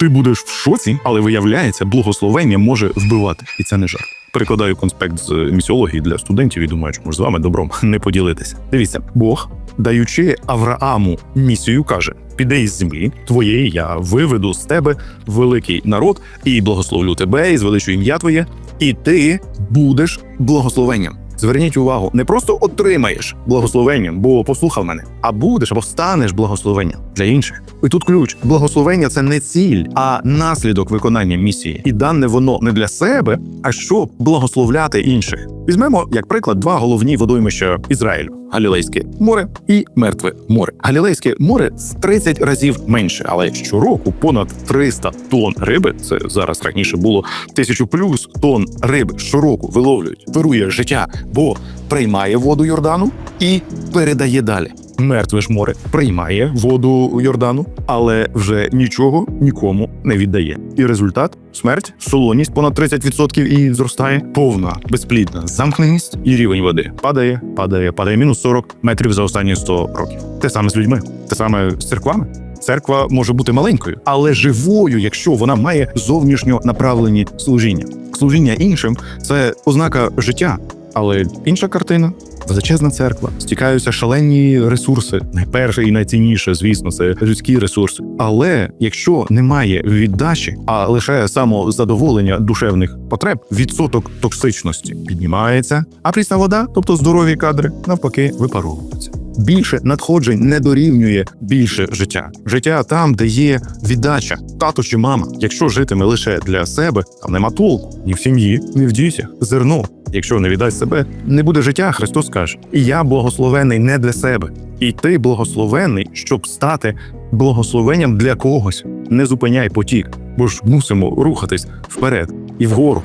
Ти будеш в шоці, але виявляється, благословення може вбивати, і це не жарт. Перекладаю конспект з місіології для студентів і думаю, що може з вами добром не поділитися. Дивіться, Бог, даючи Аврааму місію, каже: піди із землі твоєї, я виведу з тебе великий народ і благословлю тебе, і звеличу ім'я твоє, і ти будеш благословенням. Зверніть увагу, не просто отримаєш благословенням, бо послухав мене, а будеш або станеш благословенням для інших. І тут ключ: благословення це не ціль, а наслідок виконання місії. І дане воно не для себе, а щоб благословляти інших. Візьмемо як приклад два головні водоймища Ізраїлю: Галілейське море і Мертве море. Галілейське море в 30 разів менше, але щороку понад 300 тонн риби. Це зараз раніше було тисячу плюс тонн риби щороку виловлюють. Вирує життя, бо приймає воду Йордану і передає далі. Мертве ж море приймає воду Йордану, але вже нічого нікому не віддає. І результат смерть, солоність понад 30% і зростає повна безплідна замкненість, і рівень води падає, падає, падає мінус 40 метрів за останні 100 років. Те саме з людьми, те саме з церквами. Церква може бути маленькою, але живою, якщо вона має зовнішньо направлені служіння. Служіння іншим це ознака життя. Але інша картина величезна церква, стікаються шалені ресурси. Найперше і найцінніше, звісно, це людські ресурси. Але якщо немає віддачі, а лише самозадоволення душевних потреб, відсоток токсичності піднімається, а прісна вода, тобто здорові кадри, навпаки, випаровуються. Більше надходжень не дорівнює більше життя. Життя там, де є віддача, тато чи мама. Якщо житиме лише для себе, там нема толку ні в сім'ї, ні в дітях. Зерно, якщо не віддасть себе, не буде життя. Христос каже: я благословений не для себе. І ти благословений, щоб стати благословенням для когось. Не зупиняй потік, бо ж мусимо рухатись вперед і вгору.